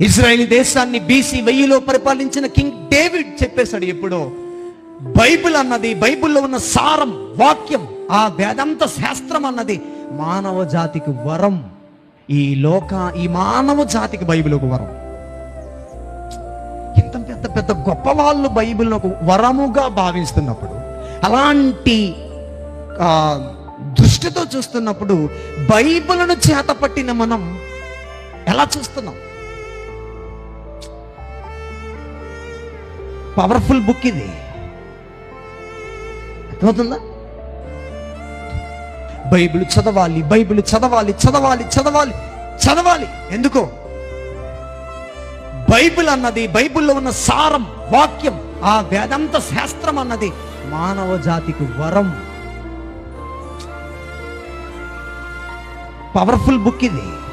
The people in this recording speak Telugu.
ఇజ్రాయెల్ దేశాన్ని బీసీ వెయ్యిలో పరిపాలించిన కింగ్ డేవిడ్ చెప్పేశాడు ఎప్పుడో. బైబిల్ అన్నది బైబిల్లో ఉన్న సారం వాక్యం ఆ వేదాంత శాస్త్రం అన్నది మానవ జాతికి వరం. ఈ లోక ఈ మానవ జాతికి బైబిల్ ఒక వరం. ఇంత పెద్ద పెద్ద గొప్ప వాళ్ళు బైబిల్ను ఒక వరముగా భావిస్తున్నప్పుడు అలాంటి ఆ, దృష్టితో చూస్తున్నప్పుడు బైబిల్ను చేతపట్టిన మనం ఎలా చూస్తున్నాం? పవర్ఫుల్ బుక్ ఇది. అర్థమవుతుందా? బైబిల్ చదవాలి బైబిల్ చదవాలి చదవాలి చదవాలి చదవాలి. ఎందుకో? బైబిల్ అన్నది బైబిల్లో ఉన్న సారం వాక్యం ఆ వేదాంత శాస్త్రం అన్నది మానవ జాతికి వరం. పవర్ఫుల్ బుక్ ఇది.